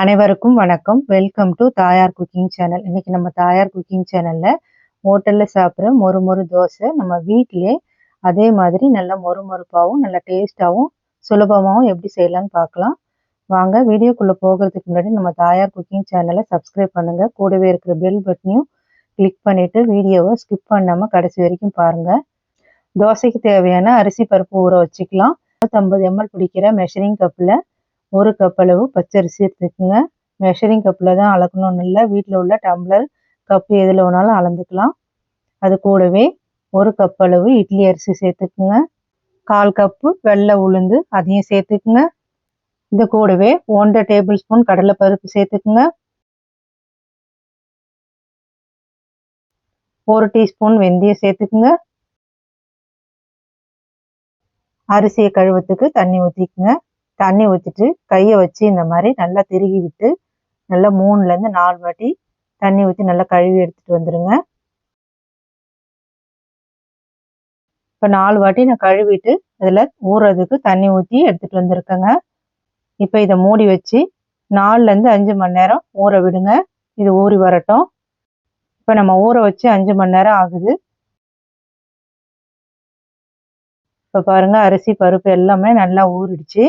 அனைவருக்கும் வணக்கம். Welcome to Thayar cooking channel. இன்னைக்கு நம்ம தாயார் குக்கிங் சேனல்ல ஹோட்டல்ல சாப்பிட்ற மொறு மொறு தோசை நம்ம வீட்டிலே அதே மாதிரி நல்ல மொறு மொறுப்பாகவும் நல்ல டேஸ்டாகவும் சுலபமாகவும் எப்படி செய்யலாம்னு பார்க்கலாம். வாங்க வீடியோக்குள்ளே போகிறதுக்கு முன்னாடி நம்ம தாயார் குக்கிங் சேனலை சப்ஸ்கிரைப் பண்ணுங்க. கூடவே இருக்கிற பெல் பட்டனையும் கிளிக் பண்ணிட்டு வீடியோவை ஸ்கிப் பண்ணாமல் கடைசி வரைக்கும் பாருங்க. தோசைக்கு தேவையான அரிசி பருப்பு ஊற வச்சுக்கலாம். நூற்றம்பது எம்எல் பிடிக்கிற மெஷரிங் கப்பில் ஒரு கப் அளவு பச்சரிசி எடுத்துக்கோங்க. மெஷரிங் கப்பில் தான் அளக்கணும்னு இல்லை. வீட்டில் உள்ள டம்ளர் கப்பு எதில் வேணாலும் அளந்துக்கலாம். அது கூடவே ஒரு கப் அளவு இட்லி அரிசி சேர்த்துக்குங்க. கால் கப்பு வெள்ளை உளுந்து அதையும் சேர்த்துக்குங்க. இது கூடவே ஒன்றரை டேபிள் ஸ்பூன் கடலைப்பருப்பு சேர்த்துக்குங்க. ஒரு டீஸ்பூன் வெந்தயம் சேர்த்துக்குங்க. அரிசியை கழுவத்துக்கு தண்ணி ஊற்றிக்குங்க தண்ணி ஊற்றிட்டு கையை வச்சு இந்த மாதிரி நல்லா திருகி விட்டு நல்லா மூணுலேருந்து நாலு வாட்டி தண்ணி ஊற்றி நல்லா கழுவி எடுத்துகிட்டு வந்துடுங்க இப்போ நாலு வாட்டி நான் கழுவிட்டு அதில் ஊறுறதுக்கு தண்ணி ஊற்றி எடுத்துகிட்டு வந்திருக்கேங்க. இப்போ இதை மூடி வச்சு நாலுலேருந்து அஞ்சு மணி நேரம் ஊற விடுங்க. இது ஊறி வரட்டும். இப்போ நம்ம ஊற வச்சு அஞ்சு மணி நேரம் ஆகுது. இப்போ பாருங்கள் அரிசி பருப்பு எல்லாமே நல்லா ஊறிடுச்சு.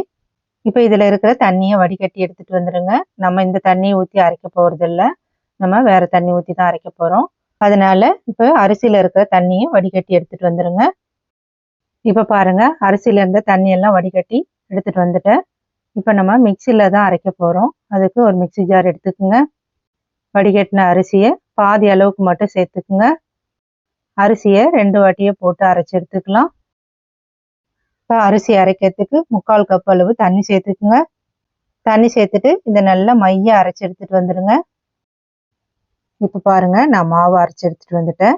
இப்போ இதில் இருக்கிற தண்ணியை வடிகட்டி எடுத்துகிட்டு வந்துடுங்க நம்ம இந்த தண்ணியை ஊற்றி அரைக்க போகிறதில்ல நம்ம வேறு தண்ணி ஊற்றி தான் அரைக்க போகிறோம் அதனால் இப்போ அரிசியில் இருக்கிற தண்ணியை வடிகட்டி எடுத்துகிட்டு வந்துடுங்க இப்போ பாருங்கள் அரிசியில் இருந்த தண்ணியெல்லாம் வடிகட்டி எடுத்துகிட்டு வந்துட்டேன். இப்போ நம்ம மிக்சியில் தான் அரைக்க போகிறோம் அதுக்கு ஒரு மிக்சி ஜார் எடுத்துக்கோங்க. வடிகட்டின அரிசியை பாதி அளவுக்கு மட்டும் சேர்த்துக்குங்க. அரிசியை ரெண்டு வாட்டியை போட்டு அரைச்சி எடுத்துக்கலாம். இப்போ அரிசி அரைக்கிறதுக்கு முக்கால் கப் அளவு தண்ணி சேர்த்துக்குங்க. தண்ணி சேர்த்துட்டு இதை நல்லா மைய அரைச்சி எடுத்துகிட்டு வந்துடுங்க இப்போ பாருங்க நான் மாவு அரைச்சி எடுத்துகிட்டு வந்துட்டேன்.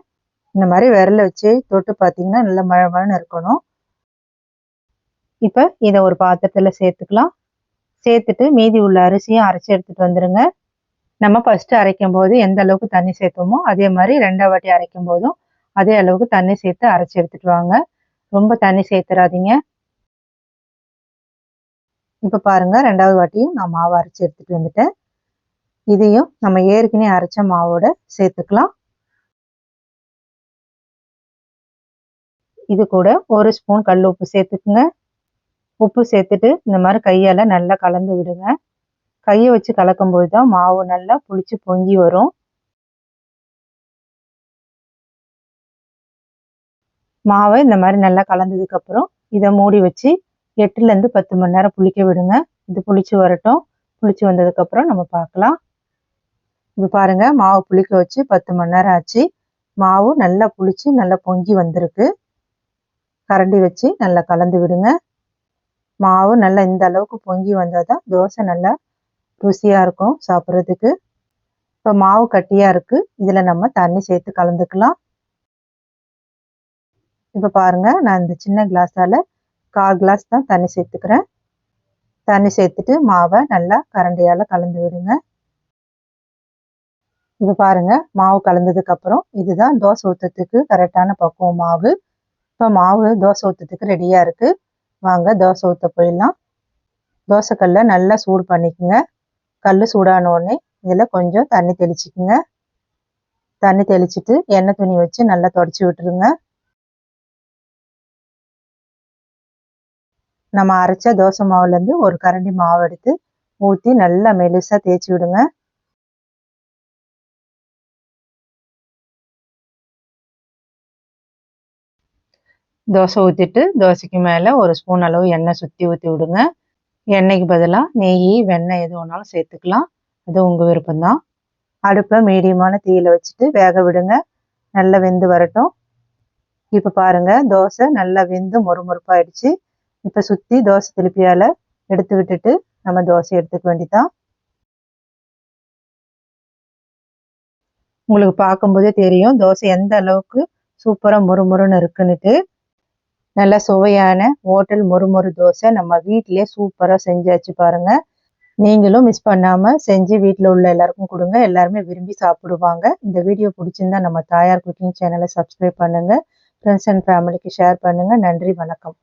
இந்த மாதிரி விரல வச்சு தொட்டு பார்த்தீங்கன்னா நல்லா மழை மழைன்னு இருக்கணும். இப்போ இதை ஒரு பாத்திரத்தில் சேர்த்துக்கலாம். சேர்த்துட்டு மீதி உள்ள அரிசியும் அரைச்சி எடுத்துகிட்டு வந்துடுங்க நம்ம ஃபஸ்ட்டு அரைக்கும் போது எந்த அளவுக்கு தண்ணி சேர்த்தோமோ அதே மாதிரி ரெண்டாவது வாட்டி அரைக்கும் போதும் அதே அளவுக்கு தண்ணி சேர்த்து அரைச்சி எடுத்துகிட்டு வாங்க. ரொம்ப தண்ணி சேர்த்துறாதீங்க. இப்போ பாருங்கள் ரெண்டாவது வாட்டியும் நான் மாவு அரைச்சி எடுத்துகிட்டு வந்துட்டேன். இதையும் நம்ம ஏற்கனவே அரைச்ச மாவோட சேர்த்துக்கலாம். இது கூட ஒரு ஸ்பூன் கல் உப்பு சேர்த்துக்குங்க. உப்பு சேர்த்துட்டு இந்த மாதிரி கையால் நல்லா கலந்து விடுங்க. கையை வச்சு கலக்கும்போது தான் மாவு நல்லா புளிச்சு பொங்கி வரும். மாவை இந்த மாதிரி நல்லா கலந்ததுக்கப்புறம் இதை மூடி வச்சு எட்டுலேருந்து பத்து மணி நேரம் புளிக்க விடுங்க. இது புளிச்சு வரட்டும். புளிச்சு வந்ததுக்கப்புறம் நம்ம பார்க்கலாம். இப்போ பாருங்க மாவு புளிக்க வச்சு பத்து மணி நேரம் ஆச்சு. மாவு நல்லா புளிச்சு நல்லா பொங்கி வந்திருக்கு. கரண்டி வச்சு நல்லா கலந்து விடுங்க. மாவு நல்லா இந்த அளவுக்கு பொங்கி வந்தால் தான் தோசை நல்லா ருசியாக இருக்கும் சாப்பிட்றதுக்கு. இப்போ மாவு கட்டியாக இருக்குது இதில் நம்ம தண்ணி சேர்த்து கலந்துக்கலாம். இப்போ பாருங்கள் நான் இந்த சின்ன கிளாஸால் கால் கிளாஸ் தான் தண்ணி சேர்த்துக்கிறேன். தண்ணி சேர்த்துட்டு மாவை நல்லா கரண்டியால் கலந்து விடுங்க. இப்போ பாருங்கள் மாவு கலந்ததுக்கப்புறம் இதுதான் தோசை ஊற்றத்துக்கு கரெக்டான பக்குவம் மாவு. இப்போ மாவு தோசை ஊற்றத்துக்கு ரெடியாக இருக்குது வாங்க தோசை ஊற்ற போயிடலாம். தோசைக்கல்லை நல்லா சூடு பண்ணிக்கோங்க. கல் சூடான உடனே இதில் கொஞ்சம் தண்ணி தெளிச்சிக்கோங்க. தண்ணி தெளிச்சிட்டு எண்ணெய் துணி வச்சு நல்லா தொடச்சி விட்டுருங்க. நம்ம அரைச்ச தோசை மாவுலேருந்து ஒரு கரண்டி மாவு எடுத்து ஊற்றி நல்லா மெலிசாக தேய்ச்சி விடுங்க. தோசை ஊற்றிட்டு தோசைக்கு மேலே ஒரு ஸ்பூன் அளவு எண்ணெய் சுற்றி ஊற்றி விடுங்க. எண்ணெய்க்கு பதிலாக நெய் வெண்ணெய் எது வேணாலும் சேர்த்துக்கலாம். அது உங்கள் விருப்பம்தான். அடுப்பை மீடியமான தீயில் வச்சுட்டு வேக விடுங்க. நல்லா வெந்து வரட்டும். இப்போ பாருங்கள் தோசை நல்லா வெந்து மொறுமொறுப்பாயிடுச்சு. இப்போ சுற்றி தோசை திருப்பியால் எடுத்து விட்டுட்டு நம்ம தோசை எடுத்துக்க வேண்டிதான் உங்களுக்கு பார்க்கும்போதே தெரியும் தோசை எந்த அளவுக்கு சூப்பராக முறுமுறுன்னு இருக்குன்னுட்டு. நல்ல சுவையான ஹோட்டல் மொறுமொறு தோசை நம்ம வீட்டிலே சூப்பராக செஞ்சாச்சு பாருங்க. நீங்களும் மிஸ் பண்ணாமல் செஞ்சு வீட்டில் உள்ள எல்லாருக்கும் கொடுங்க. எல்லாருமே விரும்பி சாப்பிடுவாங்க. இந்த வீடியோ பிடிச்சிருந்தா நம்ம தாயார் குக்கிங் சேனலை சப்ஸ்கிரைப் பண்ணுங்கள் ஃப்ரெண்ட்ஸ் அண்ட் ஃபேமிலிக்கு ஷேர் பண்ணுங்கள் நன்றி வணக்கம்.